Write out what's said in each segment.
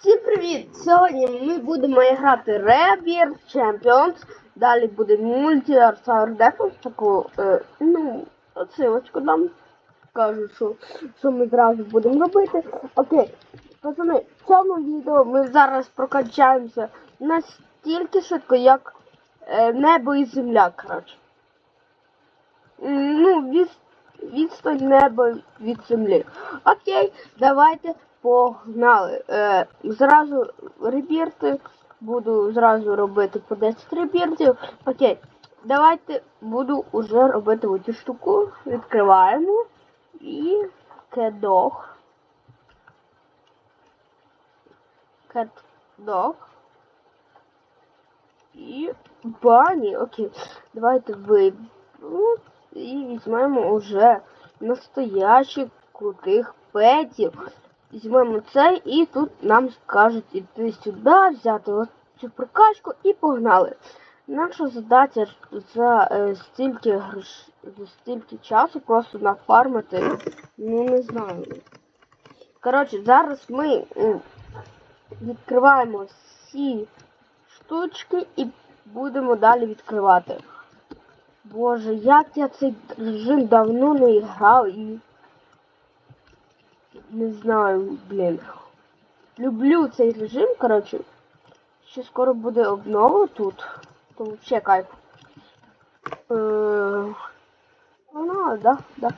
Всім привіт! Сьогодні ми будемо грати Rebirth Champions. Далі буде мультиарсар Defense, таку, е, ну, отсилочку нам. Кажуть, що, що ми зразу будемо робити. Окей, пацани, в цьому відео ми зараз прокачаємося настільки швидко, як е, небо і земля, коротше. Ну, від, відстань неба від землі. Окей, давайте погнали. Е, зразу ребірти. Буду зразу робити по 10 ребіртів. Окей, давайте буду уже робити оцю штуку. Відкриваємо. І кедох. Кедох. І бані. Окей. Давайте виберемо і візьмемо уже настоящих крутих петів. Візьмемо цей і тут нам скажуть іти сюди, взяти цю прокачку і погнали. Наша задача за е, стільки грош... за стільки часу просто нафармити, ну не знаю. Коротше, зараз ми відкриваємо всі штучки і будемо далі відкривати. Боже, як я цей режим давно не грав і не знаю, блін. Люблю цей режим, коротше. Ще скоро буде обнова тут. То вообще кайф. Е, Вона, да, да.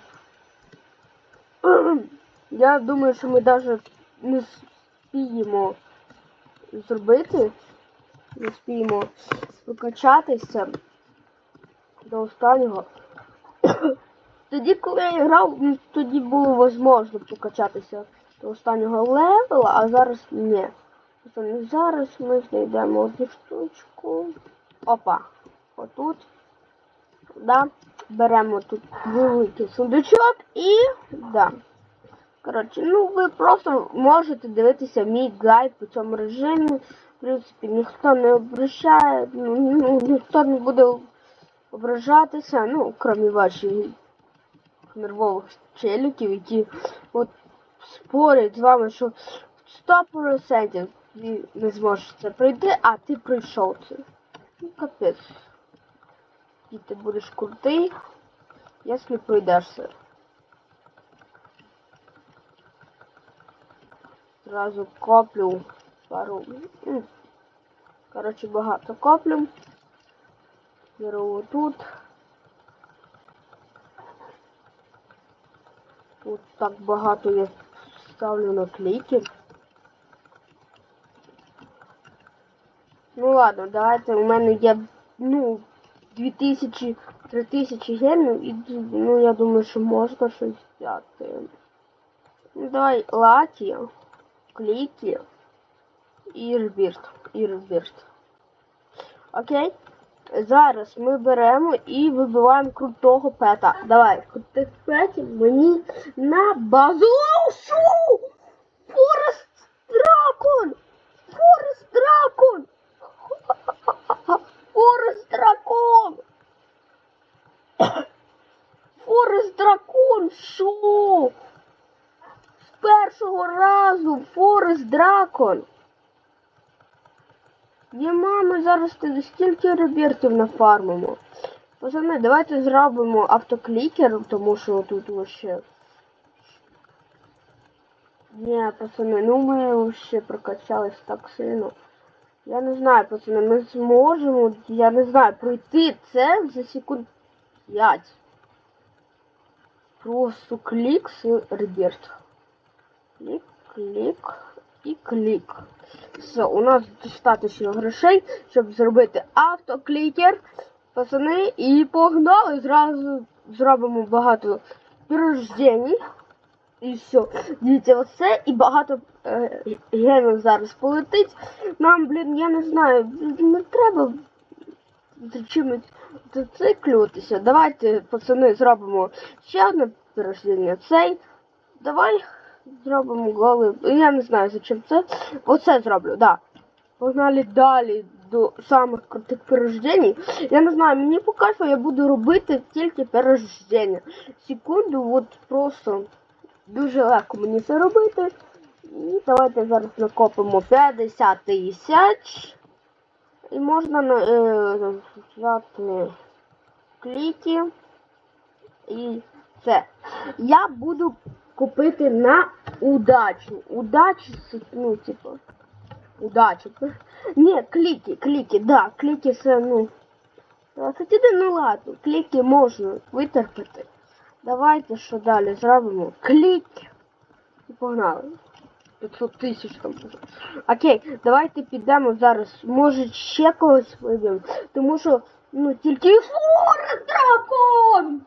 Я думаю, що ми навіть не спіємо зробити. Не спіємо прокачатися до останнього. Тоді, коли я грав, тоді було можливо покачатися до останнього левела, а зараз ні. Тобто Зараз ми знайдемо одну штучку. Опа. Отут. Да. Беремо тут великий сундучок і. Да. Коротше, ну ви просто можете дивитися мій гайд по цьому режимі. В принципі, ніхто не обращає, ну, ніхто не буде ображатися, ну, крім ваших нервових челюків, які от спорять з вами, що 100% ви не зможеш це пройти, а ти пройшов це. Ну, капець. І ти будеш крутий, якщо пройдеш це. Зразу коплю пару. м, Коротше, багато коплю. Беру тут. Тут так багато я ставлю наклейки. Ну ладно, давайте у мене є, ну, 2000-3000 генів і ну я думаю, що можна щось взяти. Ну давай лакі, кліки і ребірт. І ребірт. Окей? Зараз ми беремо і вибиваємо крутого пета. Давай, крутих петів мені на базу. Оу? Форест Дракон! Форест Дракон! Форест Дракон! Форест Дракон! Що? З першого разу Форест Дракон! Є мами, зараз стільки ребіртів нафармимо. Пацани, давайте зробимо автоклікер, тому що тут вообще. Ні, пацани, ну ми вообще прокачались так сильно. Я не знаю, пацани, ми зможемо, я не знаю, пройти це за секунд 5. Просто клік з ребірт. Клік, клік і клік. Все, у нас достатньо грошей, щоб зробити автоклікер. Пацани, і погнали. Зразу зробимо багато пірождень. І все. Дивіться, оце і багато е, генів зараз полетить. Нам, блін, я не знаю, не треба за чимось зациклюватися. Давайте, пацани, зробимо ще одне пірождення. Цей. Давай зробимо голи. Я не знаю, за чим це. Оце зроблю, да. Погнали далі до самих крутих перерождень. Я не знаю, мені поки що я буду робити тільки перерождення. Секунду, от просто дуже легко мені це робити. І давайте зараз накопимо 50 тисяч. І можна на- е, взяти кліки. І це. Я буду купити на удачу. Удачу, ну, типу. Удачу. Ні, кліки, кліки, да, кліки це, ну. 21, ну ладно, кліки можна витерпіти. Давайте що далі зробимо? Кліки. І погнали. 500 тисяч там. Окей, давайте підемо зараз. Може ще когось виб'ємо. Тому що, ну, тільки фура дракон!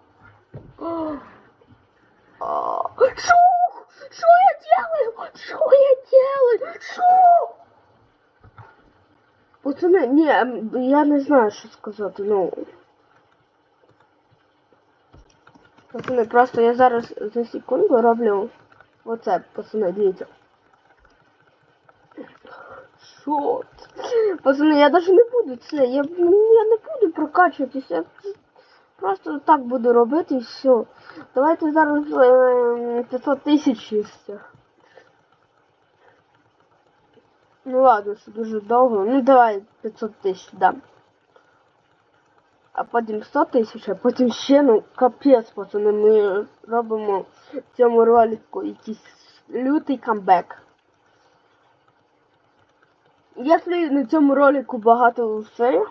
А, Що? Що я делаю? Що я делаю? Що? Пацани, ні, ем, я не знаю, що сказати, ну. Пацани, просто я зараз за секунду роблю оце, пацани, дивіться. Що? це? Пацани, я навіть не буду це, я, ну, я не буду прокачуватися. Я просто так буду робити і все. Давайте зараз е, 500 тисяч і все. Ну ладно, це дуже довго. Ну давай 500 тисяч дам. А потім 100 тисяч, а потім ще, ну, капець, пацани, ми робимо в цьому ролику якийсь лютий камбек. Якщо на цьому ролику багато все,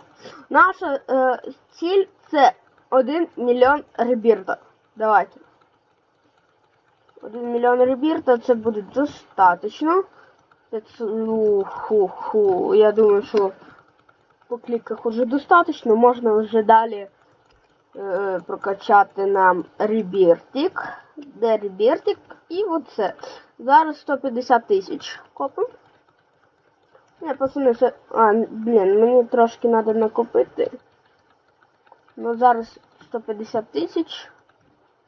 наша е, ціль це 1 мільйон ребірда. Давайте. 1 мільйон ребірда це буде достатньо. Ну, ху, ху. Я думаю, що по кліках уже достатньо. Можна вже далі е, прокачати нам ребіртик. Де ребіртик? І оце. Зараз 150 тисяч копимо. Не, пацани. А, блін, мені трошки треба накопити. Ну зараз 150 тисяч.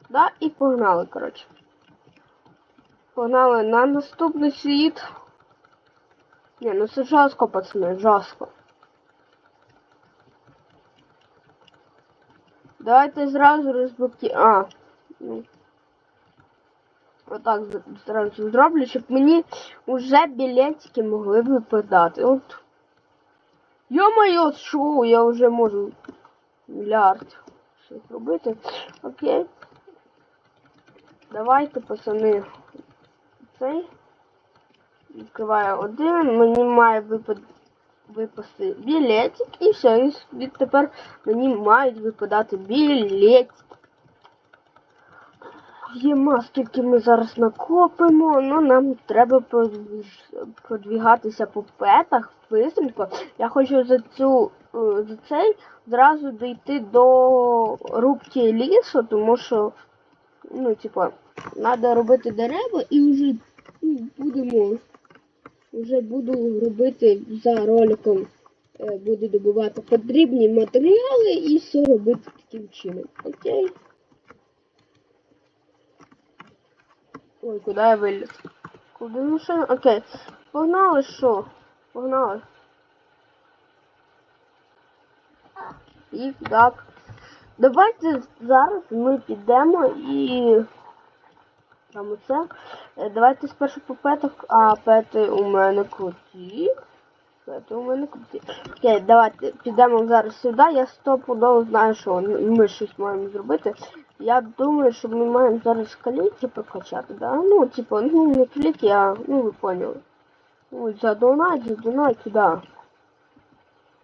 Да, і погнали, коротше. Погнали на наступний світ. Не, ну це жорстко, пацани, жорстко. Давайте зразу розблокі... А, ну. Отак зразу зроблю, щоб мені вже білетики могли випадати. От. Йо-моє, що, я вже можу мільярд щось робити. Окей. Давайте, пацани, цей. Відкриваю один, мені має випад... випасти білетик і все, і відтепер мені мають випадати білетики. Єма, скільки ми зараз накопимо, ну нам треба продвігатися по петах бистренько. Я хочу за цю е, за цей зразу дійти до рубки лісу, тому що, ну, типа, треба робити дерева і вже ну, будемо вже буду робити за роликом. е, Буду добувати потрібні матеріали і все робити таким чином. Окей. Ой, куди я виліз? Куди машина? Окей. Погнали що? Погнали. І так. Давайте зараз ми підемо і... Там оце. Е, Давайте спершу по петах. А, пети у мене круті. Пети у мене круті. Окей, давайте підемо зараз сюди. Я стопудово знаю, що ми щось маємо зробити. Я думаю, що ми маємо зараз кліки прокачати, да? Ну, типу, ну не кліки, а ну ви поняли. Ну, за донат, за донат, да.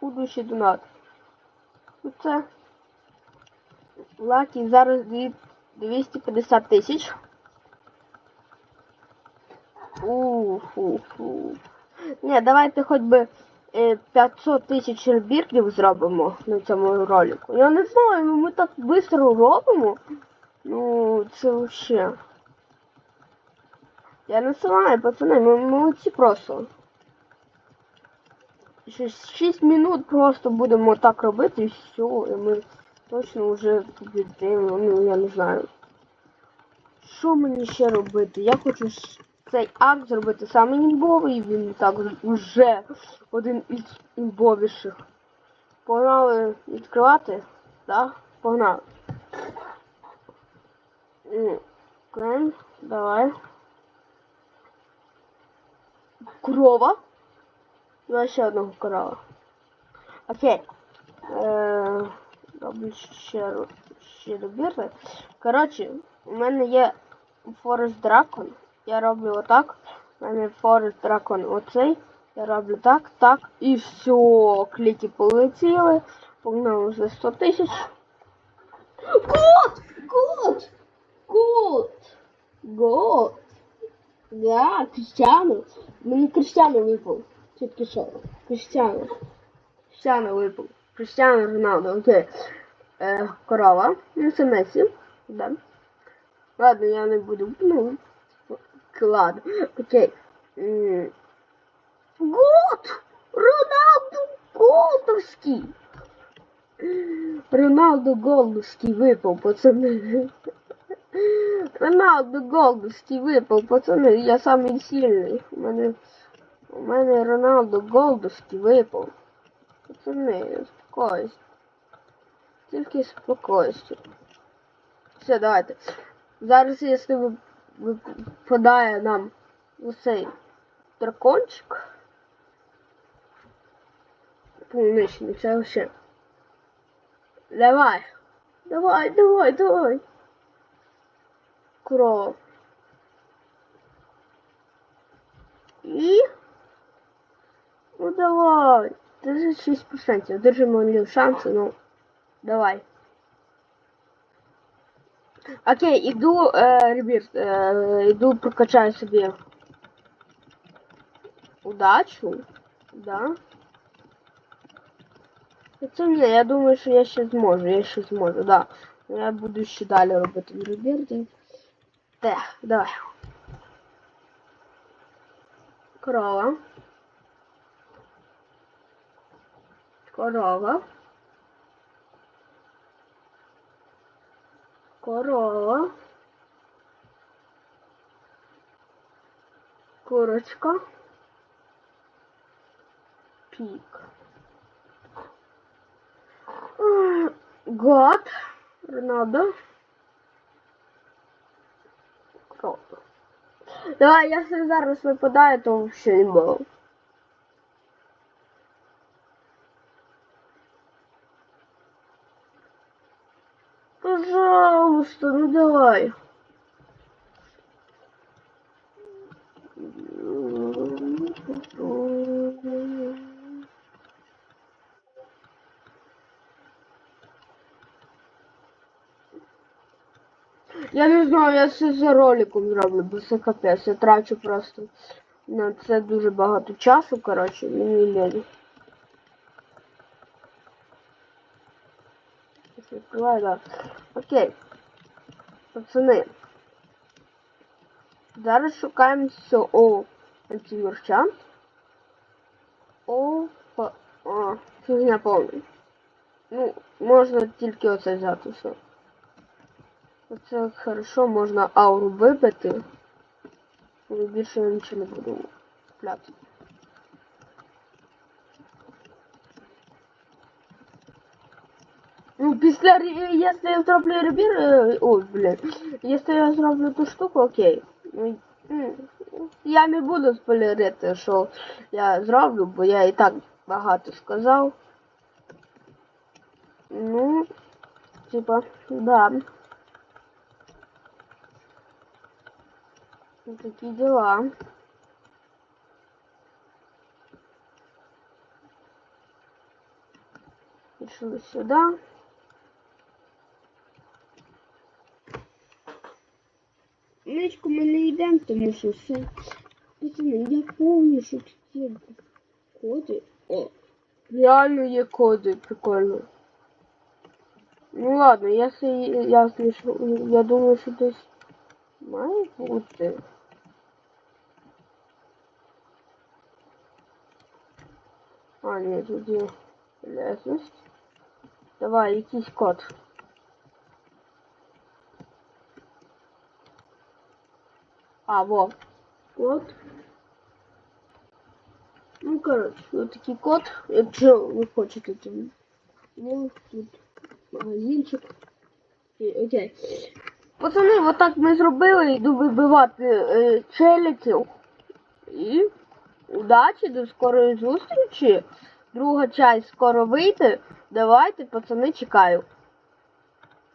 Будущий донат. Оце. Лакі зараз 250 тисяч. Уфу-фу. Ні, давайте хоч би е, 500 тисяч ребірків зробимо на цьому ролику. Я не знаю, ну ми так швидко робимо. Ну, це вообще. Я не знаю, пацани, ми молодці просто. Щось 6 минут просто будемо так робити і все, і ми точно вже побідемо, ну я не знаю. Що мені ще робити? Я хочу цей акт зробити самий імбовий, він так вже один із імбовіших. Погнали відкривати? Так? Погнали. Окей, давай. Корова. Ну, ще одного корова. Окей. Е, роблю ще, ще добірне. Коротше, у мене є Forest Dragon. Я роблю отак. У мене Forest Dragon оцей. Я роблю так, так. І все. Кліки полетіли. Погнали вже 100 тисяч. Кот! Кот! Кот! Гот! Да, Крістіану. Мені Крістіану випав. Тільки що? Крістіану. Крістіану випав. Крістіану Роналдо, окей. Е, корова. Ну, це Месі. Да. Ладно, я не буду. Ну, ладно. Окей. М, Гот! Роналдо Голдовський! Роналдо Голдовський випав, пацани. Роналдо Голдовський випав, пацани. Я самий сильний. У мене, у мене Роналдо Голдовський випав. Пацани, спокойся. Тільки спокойся. Все, давайте. Зараз, якщо ви, випадає нам оцей дракончик. Полуничний, це вообще. Давай. Давай, давай, давай. Кров. І. Ну давай. 36%. Держимо шанси, ну. Давай. Окей, іду, е, ребят, е, іду прокачаю собі удачу. Да. Це ні, я думаю, що я ще зможу, я ще зможу, да. Я буду ще далі робити в Реберді. Так, давай. Корова. Корова. Корова. Курочка. Пік. М, Год. Роналдо. Круто. Давай, якщо зараз випадає, то взагалі не Я не знаю, я все за роликом зроблю, бо це капець. Я трачу просто на це дуже багато часу, коротше, мені лень. Відкриваю, да. Окей. Пацани. Зараз шукаємо все. О, антимерчант. О, па... О, фігня повна. Ну, можна тільки оце взяти все. Оце хорошо, можна ауру вибити. Але більше я нічого не буду купляти. Ну, після, якщо я зроблю ребір, е, ой, блін, якщо я зроблю ту штуку, окей. Ну, Я не буду спойлерити, що я зроблю, бо я і так багато сказав. Ну, типа, да. Вот такие дела. Решила сюда. Ничку ми не йдемо, тому що все. Пацани, я помню, що тут є коди. О, реально є коди, прикольно. Ну ладно, якщо я слышу, я думаю, що десь має бути. А, ні, тут є полезність. Давай, якийсь код. А, во. Код. Ну, коротше, вот такий код. Якщо ви хочете там. Ну, тут магазинчик. І, окей. Вот так ми зробили, йду вибивати е, челядів. Удачі, до скорої зустрічі. Друга часть скоро вийде. Давайте, пацани, чекаю.